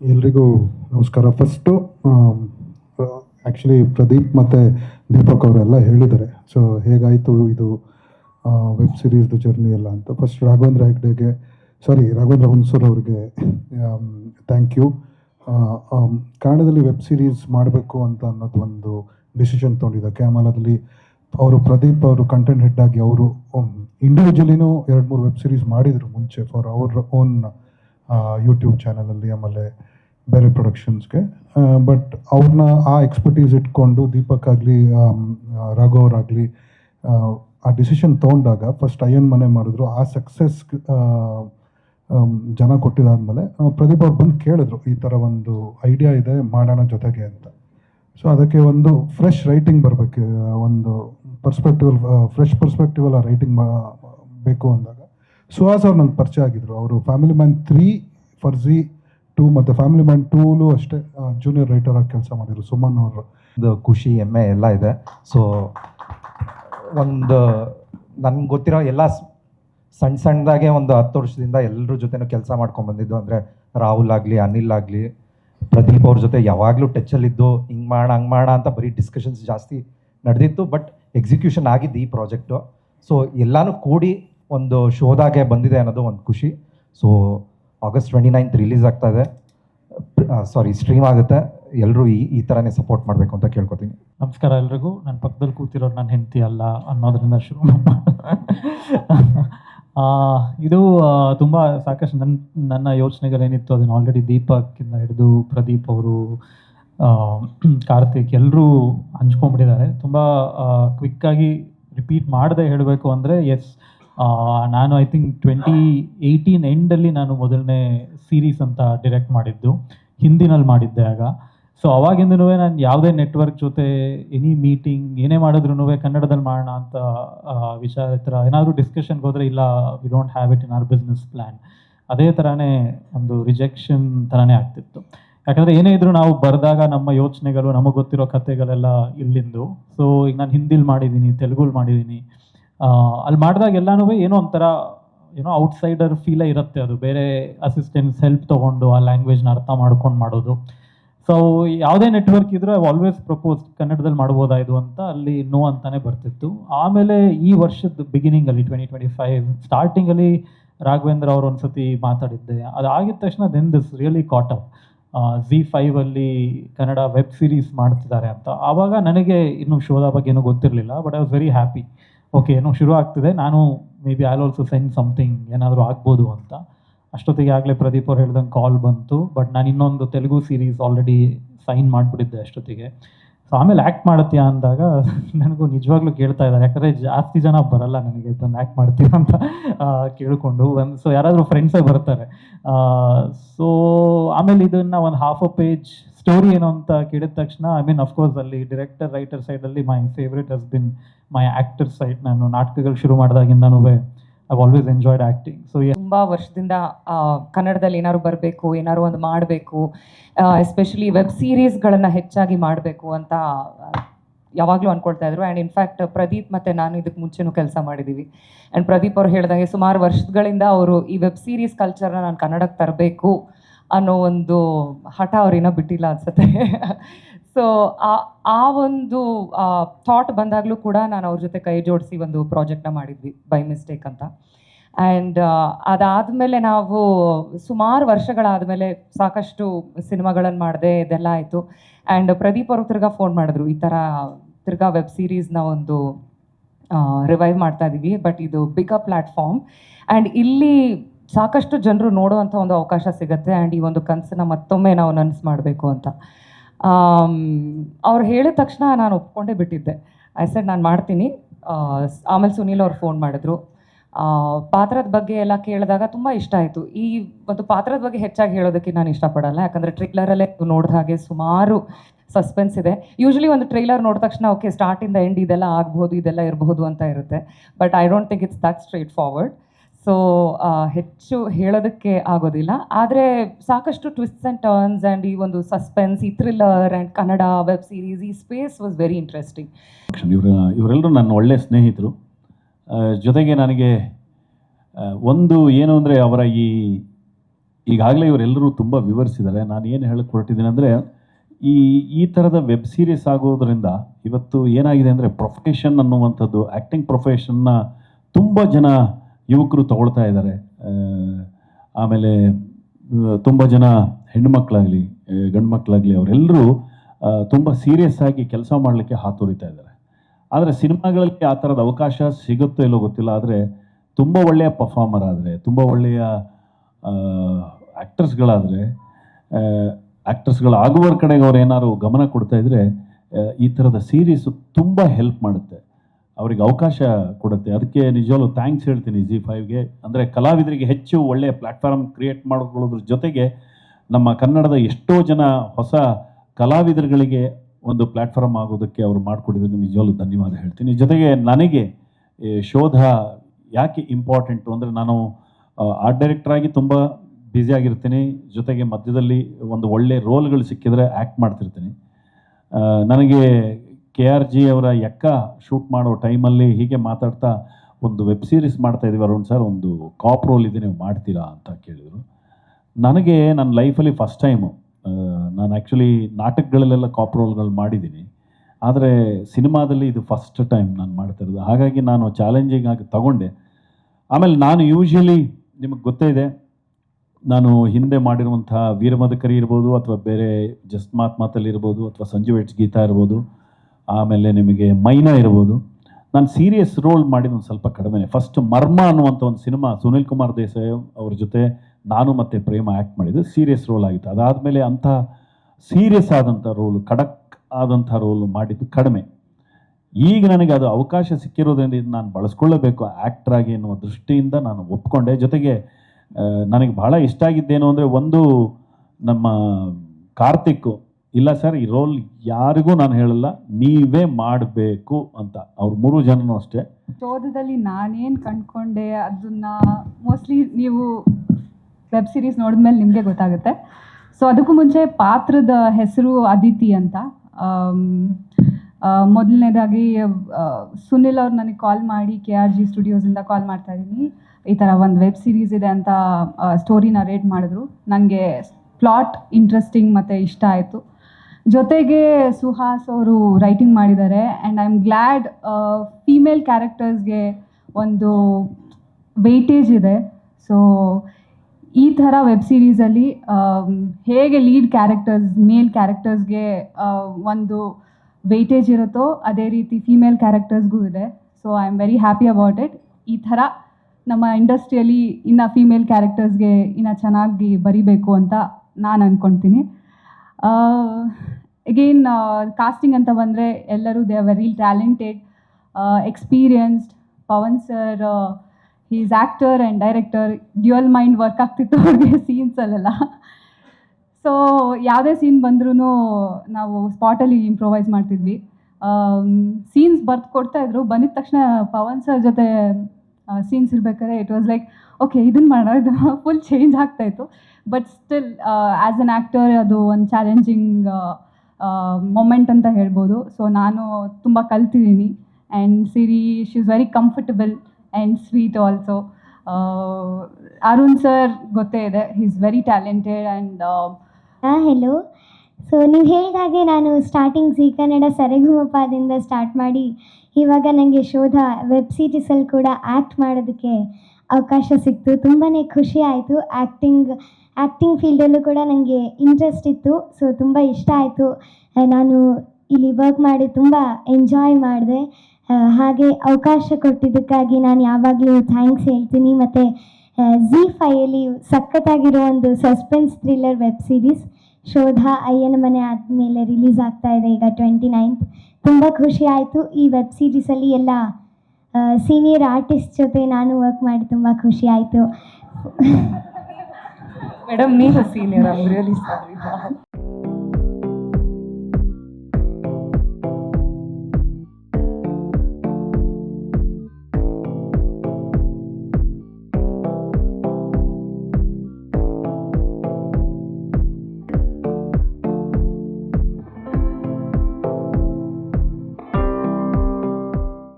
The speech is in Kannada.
ಎಲ್ರಿಗೂ ನಮಸ್ಕಾರ. ಫಸ್ಟು ಆ್ಯಕ್ಚುಲಿ ಪ್ರದೀಪ್ ಮತ್ತು ದೀಪಕ್ ಅವರೆಲ್ಲ ಹೇಳಿದ್ದಾರೆ. ಸೊ ಹೇಗಾಯಿತು ಇದು ವೆಬ್ ಸಿರೀಸ್ದು ಜರ್ನಿ ಎಲ್ಲ ಅಂತ. ಫಸ್ಟ್ ರಾಘವೇಂದ್ರ ಹೆಗ್ಡೆಗೆ ಸಾರಿ ರಾಘವೇಂದ್ರ ಹುನ್ಸೂರ್ ಅವ್ರಿಗೆ ಥ್ಯಾಂಕ್ ಯು ಕನ್ನಡದಲ್ಲಿ ವೆಬ್ ಸೀರೀಸ್ ಮಾಡಬೇಕು ಅಂತ ಅನ್ನೋದು ಒಂದು ಡಿಸಿಷನ್ ತೊಗೊಂಡಿದ್ದಕ್ಕೆ ಆಮೇಲೆ ಅವರು ಪ್ರದೀಪ್ ಅವರು ಕಂಟೆಂಟ್ ಹೆಡ್ ಆಗಿ ಅವರು ಇಂಡಿವಿಜುವಲಿನೂ ಎರಡು ಮೂರು ವೆಬ್ ಸೀರೀಸ್ ಮಾಡಿದರು ಮುಂಚೆ ಫಾರ್ ಅವರ್ ಓನ್ ಯೂಟ್ಯೂಬ್ ಚಾನಲಲ್ಲಿ ಆಮೇಲೆ ಬೇರೆ ಪ್ರೊಡಕ್ಷನ್ಸ್ಗೆ ಬಟ್ ಅವ್ರನ್ನ ಆ ಎಕ್ಸ್ಪರ್ಟೀಸ್ ಇಟ್ಕೊಂಡು ದೀಪಕ್ ಆಗಲಿ ರಾಘವ್ ಅವರಾಗಲಿ, ಆ ಡಿಸಿಷನ್ ತೊಗೊಂಡಾಗ ಫಸ್ಟ್ ಅಯ್ಯನ್ ಮನೆ ಮಾಡಿದ್ರು. ಆ ಸಕ್ಸಸ್ ಜನ ಕೊಟ್ಟಿದ್ದಾದ್ಮೇಲೆ ಪ್ರದೀಪ್ ಅವ್ರು ಬಂದು ಕೇಳಿದ್ರು, ಈ ಥರ ಒಂದು ಐಡಿಯಾ ಇದೆ, ಮಾಡೋಣ ಜೊತೆಗೆ ಅಂತ. ಸೊ ಅದಕ್ಕೆ ಒಂದು ಫ್ರೆಶ್ ರೈಟಿಂಗ್ ಬರಬೇಕು ಒಂದು ಪರ್ಸ್ಪೆಕ್ಟಿವಲ್ ಫ್ರೆಶ್ ಪರ್ಸ್ಪೆಕ್ಟಿವಲ್ಲ ರೈಟಿಂಗ್ ಬೇಕು ಅಂದಾಗ. ಸುಹಾಸ್ ಅವ್ರು ನಂಗೆ ಪರಿಚಯ ಆಗಿದ್ರು. ಅವರು family man three Farzi two ಮತ್ತು ಫ್ಯಾಮಿಲಿ ಮ್ಯಾನ್ ಟೂಲು ಅಷ್ಟೇ ಜೂನಿಯರ್ ರೈಟರ್ ಆಗಿ ಕೆಲಸ ಮಾಡಿದರು. ಸುಮನ್ ಅವರು. ಒಂದು ಖುಷಿ, ಹೆಮ್ಮೆ ಎಲ್ಲ ಇದೆ. ಸೊ ಒಂದು ನನ್ಗೆ ಗೊತ್ತಿರೋ ಎಲ್ಲ ಸಣ್ಣ ಸಣ್ಣದಾಗೆ ಒಂದು ಹತ್ತು ವರ್ಷದಿಂದ ಎಲ್ಲರ ಜೊತೆನೂ ಕೆಲಸ ಮಾಡ್ಕೊಂಡು ಬಂದಿದ್ದು. ಅಂದರೆ ರಾಹುಲ್ ಆಗಲಿ, ಅನಿಲ್ ಆಗಲಿ, ಪ್ರದೀಪ್ ಅವ್ರ ಜೊತೆ ಯಾವಾಗಲೂ ಟಚ್ಚಲ್ಲಿದ್ದು ಹಿಂಗೆ ಮಾಡ, ಹಂಗೆ ಮಾಡ ಅಂತ ಬರೀ ಡಿಸ್ಕಷನ್ಸ್ ಜಾಸ್ತಿ ನಡೆದಿತ್ತು. ಬಟ್ ಎಕ್ಸಿಕ್ಯೂಷನ್ ಆಗಿದ್ದು ಈ ಪ್ರಾಜೆಕ್ಟು ಸೊ ಎಲ್ಲನೂ ಕೂಡಿ ಒಂದು ಶೋದಾಗೆ ಬಂದಿದೆ ಅನ್ನೋದು ಒಂದು ಖುಷಿ. So August twenty ninth release ಆಗ್ತಾ ಇದೆ. ಸಾರಿ ಸ್ಟ್ರೀಮ್ ಆಗುತ್ತೆ. ಎಲ್ಲರೂ ಈ ಈ ಥರನೇ ಸಪೋರ್ಟ್ ಮಾಡಬೇಕು ಅಂತ ಕೇಳ್ಕೊತೀನಿ. ನಮಸ್ಕಾರ ಎಲ್ರಿಗೂ. ನನ್ನ ಪಕ್ಕದಲ್ಲಿ ಕೂತಿರೋರು ನನ್ನ ಹೆಂಡತಿ ಅಲ್ಲ ಅನ್ನೋದರಿಂದ ಶುರು ಇದು. ತುಂಬ ಸಾಕಷ್ಟು ನನ್ನ ನನ್ನ ಯೋಚನೆಗಳೇನಿತ್ತು. ಅದನ್ನು ಆಲ್ರೆಡಿ ದೀಪಕ್ಕಿಂದ ಹಿಡಿದು ಪ್ರದೀಪ್ ಅವರು ಕಾರ್ತಿಕ್ ಎಲ್ಲರೂ ಹಂಚ್ಕೊಂಡ್ಬಿಟ್ಟಿದ್ದಾರೆ. ತುಂಬ ಕ್ವಿಕ್ಕಾಗಿ ರಿಪೀಟ್ ಮಾಡದೆ ಹೇಳಬೇಕು ಅಂದರೆ ಎಸ್ ನಾನು ಐ ಥಿಂಕ್ ಟ್ವೆಂಟಿ ಏಯ್ಟೀನ್ ಎಂಡಲ್ಲಿ ನಾನು ಮೊದಲನೇ ಸೀರೀಸ್ ಅಂತ ಡಿರೆಕ್ಟ್ ಮಾಡಿದ್ದು, ಹಿಂದಿನಲ್ಲಿ ಮಾಡಿದ್ದೆ ಆಗ. ಸೊ ಅವಾಗಿಂದನೂ ನಾನು ಯಾವುದೇ ನೆಟ್ವರ್ಕ್ ಜೊತೆ ಎನಿ ಮೀಟಿಂಗ್ ಏನೇ ಮಾಡಿದ್ರು ಕನ್ನಡದಲ್ಲಿ ಮಾಡೋಣ ಅಂತ ವಿಚಾರ ಥರ ಏನಾದರೂ ಡಿಸ್ಕಷನ್ಗೆ ಹೋದರೆ ಇಲ್ಲ we don't have it in our business plan ಅದೇ ಥರನೇ ಒಂದು ರಿಜೆಕ್ಷನ್ ಥರನೇ ಆಗ್ತಿತ್ತು. ಯಾಕಂದರೆ ಏನೇ ಇದ್ರೂ ನಾವು ಬರೆದಾಗ ನಮ್ಮ ಯೋಚನೆಗಳು, ನಮಗೆ ಗೊತ್ತಿರೋ ಕಥೆಗಳೆಲ್ಲ ಇಲ್ಲಿಂದು. ಸೊ ಈಗ ನಾನು ಹಿಂದಿಲಿ ಮಾಡಿದ್ದೀನಿ ತೆಲುಗುಲ್ ಮಾಡಿದ್ದೀನಿ ಅಲ್ಲಿ ಮಾಡಿದಾಗ ಎಲ್ಲನೂ ಏನೋ ಒಂಥರ, ಏನೋ ಔಟ್ಸೈಡರ್ ಫೀಲೇ ಇರುತ್ತೆ ಅದು. ಬೇರೆ ಅಸಿಸ್ಟೆನ್ಸ್ ಹೆಲ್ಪ್ ತೊಗೊಂಡು ಆ ಲ್ಯಾಂಗ್ವೇಜ್ನ ಅರ್ಥ ಮಾಡ್ಕೊಂಡು ಮಾಡೋದು. ಸೊ ಯಾವುದೇ ನೆಟ್ವರ್ಕ್ ಇದ್ರೂ ಐ ಆಲ್ವೇಸ್ ಪ್ರಪೋಸ್ ಕನ್ನಡದಲ್ಲಿ ಮಾಡ್ಬೋದಾ ಇದು ಅಂತ ಅಲ್ಲಿ ನೋ ಅಂತಾನೆ ಬರ್ತಿತ್ತು. ಆಮೇಲೆ ಈ ವರ್ಷದ ಬಿಗಿನಿಂಗಲ್ಲಿ ಟ್ವೆಂಟಿ ಟ್ವೆಂಟಿ ಫೈವ್ ಸ್ಟಾರ್ಟಿಂಗಲ್ಲಿ ರಾಘವೇಂದ್ರ ಅವರು ಒಂದ್ಸತಿ ಮಾತಾಡಿದ್ದೆ. ಅದಾಗಿದ ತಕ್ಷಣ then this really caught up Zee ಫೈವಲ್ಲಿ Kannada web series ಮಾಡ್ತಿದ್ದಾರೆ ಅಂತ. ಆವಾಗ ನನಗೆ ಇನ್ನು ಶೋದ ಬಗ್ಗೆ ಏನೂ ಗೊತ್ತಿರಲಿಲ್ಲ but I was very happy okay ಏನೋ ಶುರು ಆಗ್ತಿದೆ. ನಾನು maybe I also send something ಏನಾದರೂ ಆಗ್ಬೋದು ಅಂತ. ಅಷ್ಟೊತ್ತಿಗೆ ಆಗಲೇ ಪ್ರದೀಪ್ ಅವ್ರು ಹೇಳ್ದಂಗೆ ಕಾಲ್ ಬಂತು ಬಟ್ ನಾನು ಇನ್ನೊಂದು ತೆಲುಗು ಸೀರೀಸ್ ಆಲ್ರೆಡಿ ಸೈನ್ ಮಾಡಿಬಿಟ್ಟಿದ್ದೆ ಅಷ್ಟೊತ್ತಿಗೆ. ಸೊ ಆಮೇಲೆ ಆ್ಯಕ್ಟ್ ಮಾಡ್ತೀಯಾ ಅಂದಾಗ ನನಗೂ ನಿಜವಾಗ್ಲೂ ಕೇಳ್ತಾ ಇದ್ದಾರೆ. ಯಾಕಂದರೆ ಜಾಸ್ತಿ ಜನ ಬರಲ್ಲ ನನಗೆ ಬಂದು ಆ್ಯಕ್ಟ್ ಮಾಡ್ತೀರಾ ಅಂತ ಕೇಳಿಕೊಂಡು ಒಂದು ಸೊ ಯಾರಾದರೂ ಫ್ರೆಂಡ್ಸೇ ಬರ್ತಾರೆ. ಸೊ ಆಮೇಲೆ ಇದನ್ನು ಒಂದು ಹಾಫ್ ಅ ಪೇಜ್ ಸ್ಟೋರಿ ಏನು ಅಂತ ಕೇಳಿದ ತಕ್ಷಣ ಐ ಮೀನ್ ಅಫ್ಕೋರ್ಸ್ ಅಲ್ಲಿ ಡೈರೆಕ್ಟರ್ ರೈಟರ್ ಸೈಡಲ್ಲಿ my favourite has been my actor side ನಾನು ನಾಟಕಗಳು ಶುರು ಮಾಡಿದಾಗಿಂದನೂ I always enjoyed acting so ತುಂಬ ವರ್ಷದಿಂದ ಕನ್ನಡದಲ್ಲಿ ಏನಾದ್ರು ಬರಬೇಕು, ಏನಾದ್ರು ಒಂದು ಮಾಡಬೇಕು ಎಸ್ಪೆಷಲಿ ವೆಬ್ ಸೀರೀಸ್ಗಳನ್ನು ಹೆಚ್ಚಾಗಿ ಮಾಡಬೇಕು ಅಂತ ಯಾವಾಗಲೂ ಅನ್ಕೊಳ್ತಾ ಇದ್ರು. ಆ್ಯಂಡ್ ಇನ್ಫ್ಯಾಕ್ಟ್ ಪ್ರದೀಪ್ ಮತ್ತು ನಾನು ಇದಕ್ಕೆ ಮುಂಚೆನೂ ಕೆಲಸ ಮಾಡಿದ್ದೀವಿ ಆ್ಯಂಡ್ ಪ್ರದೀಪ್ ಅವ್ರು ಹೇಳಿದಾಗೆ ಸುಮಾರು ವರ್ಷಗಳಿಂದ ಅವರು ಈ ವೆಬ್ ಸೀರೀಸ್ ಕಲ್ಚರ್ನ ನಾನು ಕನ್ನಡಕ್ಕೆ ತರಬೇಕು. ಅನ್ನೋ ಒಂದು ಹಠ ಅವ್ರಿನ್ನ ಬಿಟ್ಟಿಲ್ಲ ಅನ್ಸುತ್ತೆ. ಸೊ ಆ ಆ ಒಂದು ಥಾಟ್ ಬಂದಾಗಲೂ ಕೂಡ ನಾನು ಅವ್ರ ಜೊತೆ ಕೈ ಜೋಡಿಸಿ ಒಂದು ಪ್ರಾಜೆಕ್ಟ್ನ ಮಾಡಿದ್ವಿ ಬೈ ಮಿಸ್ಟೇಕ್ ಅಂತ. ಆ್ಯಂಡ್ ಅದಾದಮೇಲೆ ನಾವು ಸುಮಾರು ವರ್ಷಗಳಾದಮೇಲೆ ಸಾಕಷ್ಟು ಸಿನಿಮಾಗಳನ್ನು ಮಾಡಿದೆ, ಇದೆಲ್ಲ ಆಯಿತು. ಆ್ಯಂಡ್ ಪ್ರದೀಪ್ ಅವರು ತಿರ್ಗಾ ಫೋನ್ ಮಾಡಿದ್ರು, ಈ ಥರ ತಿರ್ಗಾ ವೆಬ್ ಸೀರೀಸ್ನ ಒಂದು ರಿವೈವ್ ಮಾಡ್ತಾ ಇದ್ದೀವಿ ಬಟ್ ಇದು ಬಿಗ್ ಅ ಪ್ಲ್ಯಾಟ್ಫಾರ್ಮ್ ಆ್ಯಂಡ್ ಇಲ್ಲಿ ಸಾಕಷ್ಟು ಜನರು ನೋಡುವಂಥ ಒಂದು ಅವಕಾಶ ಸಿಗುತ್ತೆ. ಆ್ಯಂಡ್ ಈ ಒಂದು ಕನಸನ್ನ ಮತ್ತೊಮ್ಮೆ ನಾವು ನನಸು ಮಾಡಬೇಕು ಅಂತ. ಅವ್ರು ಹೇಳಿದ ತಕ್ಷಣ ನಾನು ಒಪ್ಕೊಂಡೇ ಬಿಟ್ಟಿದ್ದೆ. ಐ ಸೆಡ್ ನಾನು ಮಾಡ್ತೀನಿ. ಆಮೇಲೆ ಸುನೀಲ್ ಅವ್ರು ಫೋನ್ ಮಾಡಿದ್ರು. ಪಾತ್ರದ ಬಗ್ಗೆ ಎಲ್ಲ ಕೇಳಿದಾಗ ತುಂಬ ಇಷ್ಟ ಆಯಿತು. ಈ ಒಂದು ಪಾತ್ರದ ಬಗ್ಗೆ ಹೆಚ್ಚಾಗಿ ಹೇಳೋದಕ್ಕೆ ನಾನು ಇಷ್ಟಪಡಲ್ಲ. ಯಾಕಂದರೆ ಟ್ರಿಕ್ಲರಲ್ಲೇ ನೋಡಿದ ಹಾಗೆ ಸುಮಾರು ಸಸ್ಪೆನ್ಸ್ ಇದೆ. ಯೂಶ್ವಲಿ ಒಂದು ಟ್ರೈಲರ್ ನೋಡಿದ ತಕ್ಷಣ ಓಕೆ ಸ್ಟಾರ್ಟಿಂದ ಎಂಡ್ ಇದೆಲ್ಲ ಆಗ್ಬೋದು, ಇದೆಲ್ಲ ಇರಬಹುದು ಅಂತ ಇರುತ್ತೆ. But I don't think it's that straightforward so ಹೆಚ್ಚು ಹೇಳೋದಕ್ಕೆ ಆಗೋದಿಲ್ಲ. ಆದರೆ ಸಾಕಷ್ಟು ಟ್ವಿಸ್ಟ್ ಆ್ಯಂಡ್ ಟರ್ನ್ಸ್ ಆ್ಯಂಡ್ ಈ ಒಂದು ಸಸ್ಪೆನ್ಸ್ ಈ thriller and Kannada web series ಈ ಸ್ಪೇಸ್ ವಾಸ್ ವೆರಿ ಇಂಟ್ರೆಸ್ಟಿಂಗ್ ಇವರು ಇವರೆಲ್ಲರೂ ನನ್ನ ಒಳ್ಳೆಯ ಸ್ನೇಹಿತರು. ಜೊತೆಗೆ ನನಗೆ ಒಂದು ಏನು ಅಂದರೆ ಅವರ ಈ, ಈಗಾಗಲೇ ಇವರೆಲ್ಲರೂ ತುಂಬ ವಿವರಿಸಿದ್ದಾರೆ. ನಾನು ಏನು ಹೇಳಕ್ಕೆ ಹೊರಟಿದ್ದೀನಿ ಅಂದರೆ, ಈ ಈ ಥರದ ವೆಬ್ ಸೀರೀಸ್ ಆಗೋದ್ರಿಂದ ಇವತ್ತು ಏನಾಗಿದೆ ಅಂದರೆ ಪ್ರೊಫೆಷನ್ ಅನ್ನುವಂಥದ್ದು ಆ್ಯಕ್ಟಿಂಗ್ ಪ್ರೊಫೆಷನ್ನ ತುಂಬ ಜನ ಯುವಕರು ತಗೊಳ್ತಾ ಇದ್ದಾರೆ. ಆಮೇಲೆ ತುಂಬ ಜನ ಹೆಣ್ಮಕ್ಳಾಗಲಿ ಗಂಡು ಮಕ್ಕಳಾಗಲಿ ಅವರೆಲ್ಲರೂ ತುಂಬ ಸೀರಿಯಸ್ ಆಗಿ ಕೆಲಸ ಮಾಡಲಿಕ್ಕೆ ಹಾತೊರಿತಾ ಇದ್ದಾರೆ. ಆದರೆ ಸಿನಿಮಾಗಳಲ್ಲಿ ಆ ಥರದ ಅವಕಾಶ ಸಿಗುತ್ತೋ ಇಲ್ಲೋ ಗೊತ್ತಿಲ್ಲ. ಆದರೆ ತುಂಬ ಒಳ್ಳೆಯ ಪರ್ಫಾರ್ಮರ್ ಆದರೆ, ತುಂಬ ಒಳ್ಳೆಯ ಆ್ಯಕ್ಟರ್ಸ್ಗಳಾದರೆ ಆ್ಯಕ್ಟರ್ಸ್ಗಳಾಗುವರ ಕಡೆಗೆ ಅವ್ರು ಏನಾದ್ರು ಗಮನ ಕೊಡ್ತಾ ಇದ್ದರೆ ಈ ಥರದ ಸೀರೀಸು ತುಂಬ ಹೆಲ್ಪ್ ಮಾಡುತ್ತೆ. ಅವರಿಗೆ ಅವಕಾಶ ಕೊಡುತ್ತೆ. ಅದಕ್ಕೆ ನಿಜವಾಗ್ಲೂ ಥ್ಯಾಂಕ್ಸ್ ಹೇಳ್ತೀನಿ ಜಿ ಫೈವ್ಗೆ ಅಂದರೆ ಕಲಾವಿದರಿಗೆ ಹೆಚ್ಚು ಒಳ್ಳೆಯ ಪ್ಲಾಟ್ಫಾರ್ಮ್ ಕ್ರಿಯೇಟ್ ಮಾಡಿಕೊಳ್ಳೋದ್ರ ಜೊತೆಗೆ ನಮ್ಮ ಕನ್ನಡದ ಎಷ್ಟೋ ಜನ ಹೊಸ ಕಲಾವಿದರುಗಳಿಗೆ ಒಂದು ಪ್ಲಾಟ್ಫಾರ್ಮ್ ಆಗೋದಕ್ಕೆ ಅವರು ಮಾಡಿಕೊಟ್ಟಿದ್ದಕ್ಕೆ ನಿಜವಾಗ್ಲೂ ಧನ್ಯವಾದ ಹೇಳ್ತೀನಿ. ಜೊತೆಗೆ ನನಗೆ ಶೋಧ ಯಾಕೆ ಇಂಪಾರ್ಟೆಂಟು ಅಂದರೆ ನಾನು ಆರ್ಟ್ ಡೈರೆಕ್ಟ್ರಾಗಿ ತುಂಬ ಬ್ಯುಸಿಯಾಗಿರ್ತೀನಿ ಜೊತೆಗೆ ಮಧ್ಯದಲ್ಲಿ ಒಂದು ಒಳ್ಳೆ ರೋಲ್ಗಳು ಸಿಕ್ಕಿದರೆ ಆ್ಯಕ್ಟ್ ಮಾಡ್ತಿರ್ತೀನಿ. ನನಗೆ ಕೆ ಆರ್ ಜಿ ಅವರ ಎಕ್ಕ ಶೂಟ್ ಮಾಡೋ ಟೈಮಲ್ಲಿ ಹೀಗೆ ಮಾತಾಡ್ತಾ ಒಂದು ವೆಬ್ ಸೀರೀಸ್ ಮಾಡ್ತಾ ಇದ್ದೀವಿ ಅರುಣ್ ಸರ್, ಒಂದು ಕಾಪ್ ರೋಲ್ ಇದೆ ನೀವು ಮಾಡ್ತೀರಾ ಅಂತ ಕೇಳಿದರು. ನನಗೆ ನನ್ನ ಲೈಫಲ್ಲಿ ಫಸ್ಟ್ ಟೈಮು ನಾನು ಆ್ಯಕ್ಚುಲಿ ನಾಟಕಗಳಲ್ಲೆಲ್ಲ ಕಾಪ್ ರೋಲ್ಗಳು ಮಾಡಿದ್ದೀನಿ. ಆದರೆ ಸಿನಿಮಾದಲ್ಲಿ ಇದು ಫಸ್ಟ್ ಟೈಮ್ ನಾನು ಮಾಡ್ತಾ ಇರೋದು. ಹಾಗಾಗಿ ನಾನು ಚಾಲೆಂಜಿಂಗ್ ಆಗಿ ತಗೊಂಡೆ. ಆಮೇಲೆ ನಾನು ಯೂಶ್ವಲಿ ನಿಮಗೆ ಗೊತ್ತೇ ಇದೆ, ನಾನು ಹಿಂದೆ ಮಾಡಿರುವಂಥ ವೀರಮದಕರಿ ಇರ್ಬೋದು ಅಥವಾ ಬೇರೆ ಜಸ್ಟ್ ಮಾತ್ ಮಾತಲ್ಲಿ ಇರ್ಬೋದು ಅಥವಾ ಸಂಜು ವೆಟ್ಸ್ ಗೀತಾ ಇರ್ಬೋದು. ಆಮೇಲೆ ನಿಮಗೆ ಮೈನಾ ಇರ್ಬೋದು. ನಾನು ಸೀರಿಯಸ್ ರೋಲ್ ಮಾಡಿದ ಒಂದು ಸ್ವಲ್ಪ ಕಡಿಮೆ ಫಸ್ಟ್ ಮರ್ಮ ಅನ್ನುವಂಥ ಒಂದು ಸಿನಿಮಾ ಸುನಿಲ್ ಕುಮಾರ್ ದೇಸಾಯಿ ಅವ್ರ ಜೊತೆ ನಾನು ಮತ್ತು ಪ್ರೇಮ ಆ್ಯಕ್ಟ್ ಮಾಡಿದ್ದು. ಸೀರಿಯಸ್ ರೋಲ್ ಆಗಿತ್ತು. ಅದಾದಮೇಲೆ ಅಂಥ ಸೀರಿಯಸ್ ಆದಂಥ ರೋಲು ಖಡಕ್ ಆದಂಥ ರೋಲ್ ಮಾಡಿದ್ದು ಕಡಿಮೆ. ಈಗ ನನಗೆ ಅದು ಅವಕಾಶ ಸಿಕ್ಕಿರೋದ್ರಿಂದ ಇದು ನಾನು ಬಳಸ್ಕೊಳ್ಳಬೇಕು. ಆ್ಯಕ್ಟ್ರಾಗಿ ಎನ್ನುವ ದೃಷ್ಟಿಯಿಂದ ನಾನು ಒಪ್ಕೊಂಡೆ. ಜೊತೆಗೆ ನನಗೆ ಬಹಳ ಇಷ್ಟ ಆಗಿದ್ದೇನು ಅಂದರೆ ಒಂದು ನಮ್ಮ ಕಾರ್ತಿಕ್ ಇಲ್ಲ ಸರ್, ಈ ರೋಲ್ ಯಾರಿಗೂ ನಾನು ಹೇಳಲ್ಲ, ನೀವೇ ಮಾಡಬೇಕು ಅಂತ. ಅವ್ರ ಮೂರು ಜನನೂ ಅಷ್ಟೇ. ಶೋಧದಲ್ಲಿ ನಾನೇನು ಕಂಡ್ಕೊಂಡೆ, ಅದನ್ನ ಮೋಸ್ಟ್ಲಿ ನೀವು ವೆಬ್ ಸೀರೀಸ್ ನೋಡಿದ್ಮೇಲೆ ನಿಮಗೆ ಗೊತ್ತಾಗುತ್ತೆ. ಸೊ ಅದಕ್ಕೂ ಮುಂಚೆ ಪಾತ್ರದ ಹೆಸರು ಅದಿತಿ ಅಂತ. ಮೊದಲನೇದಾಗಿ ಸುನಿಲ್ ಅವ್ರು ನನಗೆ ಕಾಲ್ ಮಾಡಿ, ಕೆ ಆರ್ ಜಿ ಸ್ಟುಡಿಯೋಸಿಂದ ಕಾಲ್ ಮಾಡ್ತಾ ಇದ್ದೀನಿ. ಈ ಥರ ಒಂದು ವೆಬ್ ಸೀರೀಸ್ ಇದೆ ಅಂತ ಸ್ಟೋರಿನ ರೇಟ್ ಮಾಡಿದ್ರು. ನನಗೆ ಪ್ಲಾಟ್ ಇಂಟ್ರೆಸ್ಟಿಂಗ್ ಮತ್ತು ಇಷ್ಟ ಆಯಿತು. ಜೊತೆಗೆ ಸುಹಾಸ್ ಅವರು ರೈಟಿಂಗ್ ಮಾಡಿದ್ದಾರೆ and I am glad female ಕ್ಯಾರೆಕ್ಟರ್ಸ್ಗೆ ಒಂದು ವೆಯ್ಟೇಜ್ ಇದೆ. ಸೊ ಈ ಥರ ವೆಬ್ ಸೀರೀಸಲ್ಲಿ ಹೇಗೆ ಲೀಡ್ ಕ್ಯಾರೆಕ್ಟರ್ಸ್ ಮೇಲ್ ಕ್ಯಾರೆಕ್ಟರ್ಸ್ಗೆ ಒಂದು ವೆಯ್ಟೇಜ್ ಇರುತ್ತೋ, ಅದೇ ರೀತಿ ಫೀಮೇಲ್ ಕ್ಯಾರೆಕ್ಟರ್ಸ್ಗೂ ಇದೆ. So I am very happy about it ಈ ಥರ ನಮ್ಮ ಇಂಡಸ್ಟ್ರಿಯಲ್ಲಿ ಇನ್ನು ಫೀಮೇಲ್ ಕ್ಯಾರೆಕ್ಟರ್ಸ್ಗೆ ಇನ್ನು ಚೆನ್ನಾಗಿ ಬರಿಬೇಕು ಅಂತ ನಾನು ಅಂದ್ಕೊಳ್ತೀನಿ ಅಗೇನ್ ಕಾಸ್ಟಿಂಗ್ ಅಂತ ಬಂದರೆ ಎಲ್ಲರೂ they are very talented experienced Pavan sir is actor and director dual mind work ಆಗ್ತಿತ್ತು ಅವ್ರಿಗೆ ಸೀನ್ಸಲ್ಲೆಲ್ಲ ಸೊ ಯಾವುದೇ ಸೀನ್ ಬಂದ್ರೂ ನಾವು ಸ್ಪಾಟಲ್ಲಿ ಇಂಪ್ರೊವೈಸ್ ಮಾಡ್ತಿದ್ವಿ. ಸೀನ್ಸ್ ಬರ್ದು ಕೊಡ್ತಾ ಇದ್ರು. ಬಂದಿದ ತಕ್ಷಣ ಪವನ್ ಸರ್ ಜೊತೆ ಸೀನ್ಸ್ ಇರ್ಬೇಕಾದ್ರೆ ಇಟ್ ವಾಸ್ ಲೈಕ್ ಓಕೆ ಇದನ್ನು ಮಾಡೋದು ಫುಲ್ ಚೇಂಜ್ ಆಗ್ತಾಯಿತ್ತು but still as an actor ಅದು ಒಂದು ಚಾಲೆಂಜಿಂಗ್ ಮೊಮೆಂಟ್ ಅಂತ ಹೇಳ್ಬೋದು. ಸೊ ನಾನು ತುಂಬ ಕಲ್ತಿದ್ದೀನಿ. And Siri she is very comfortable and sweet also Arun sir ಗೊತ್ತೇ ಇದೆ. He is very talented and hello so ನೀವು ಹೇಳಿದ ಹಾಗೆ ನಾನು ಸ್ಟಾರ್ಟಿಂಗ್ ಜಿ ಕನ್ನಡ ಸರಿಗಮಪದಿಂದ ಸ್ಟಾರ್ಟ್ ಮಾಡಿ, ಇವಾಗ ನನಗೆ ಶೋಧ ವೆಬ್ ಸೀರೀಸಲ್ಲಿ ಕೂಡ ಆ್ಯಕ್ಟ್ ಮಾಡೋದಕ್ಕೆ ಅವಕಾಶ ಸಿಕ್ತು. ತುಂಬಾ ಖುಷಿ ಆಯಿತು. ಆ್ಯಕ್ಟಿಂಗ್ ಆ್ಯಕ್ಟಿಂಗ್ ಫೀಲ್ಡಲ್ಲೂ ಕೂಡ ನನಗೆ ಇಂಟ್ರೆಸ್ಟ್ ಇತ್ತು. ಸೊ ತುಂಬ ಇಷ್ಟ ಆಯಿತು. ನಾನು ಇಲ್ಲಿ ವರ್ಕ್ ಮಾಡಿ ತುಂಬ ಎಂಜಾಯ್ ಮಾಡಿದೆ. ಹಾಗೆ ಅವಕಾಶ ಕೊಟ್ಟಿದ್ದಕ್ಕಾಗಿ ನಾನು ಯಾವಾಗಲೂ ಥ್ಯಾಂಕ್ಸ್ ಹೇಳ್ತೀನಿ. ಮತ್ತು ಝೀ ಫೈಯಲ್ಲಿ ಸಖತ್ತಾಗಿರೋ ಒಂದು ಸಸ್ಪೆನ್ಸ್ ಥ್ರಿಲ್ಲರ್ ವೆಬ್ ಸೀರೀಸ್ ಶೋಧ ಅಯ್ಯನ ಮನೆ ಆದಮೇಲೆ ರಿಲೀಸ್ ಆಗ್ತಾ ಇದೆ ಈಗ ಟ್ವೆಂಟಿ ನೈನ್ತ್ ತುಂಬ ಖುಷಿ ಆಯಿತು ಈ ವೆಬ್ ಸೀರೀಸಲ್ಲಿ ಎಲ್ಲ ಸೀನಿಯರ್ ಆರ್ಟಿಸ್ಟ್ ಜೊತೆ ನಾನು ವರ್ಕ್ ಮಾಡಿ ತುಂಬ ಖುಷಿ ಆಯಿತು. ಮೇಡಮ್ ನೀವು ಸೀನಿಯರ್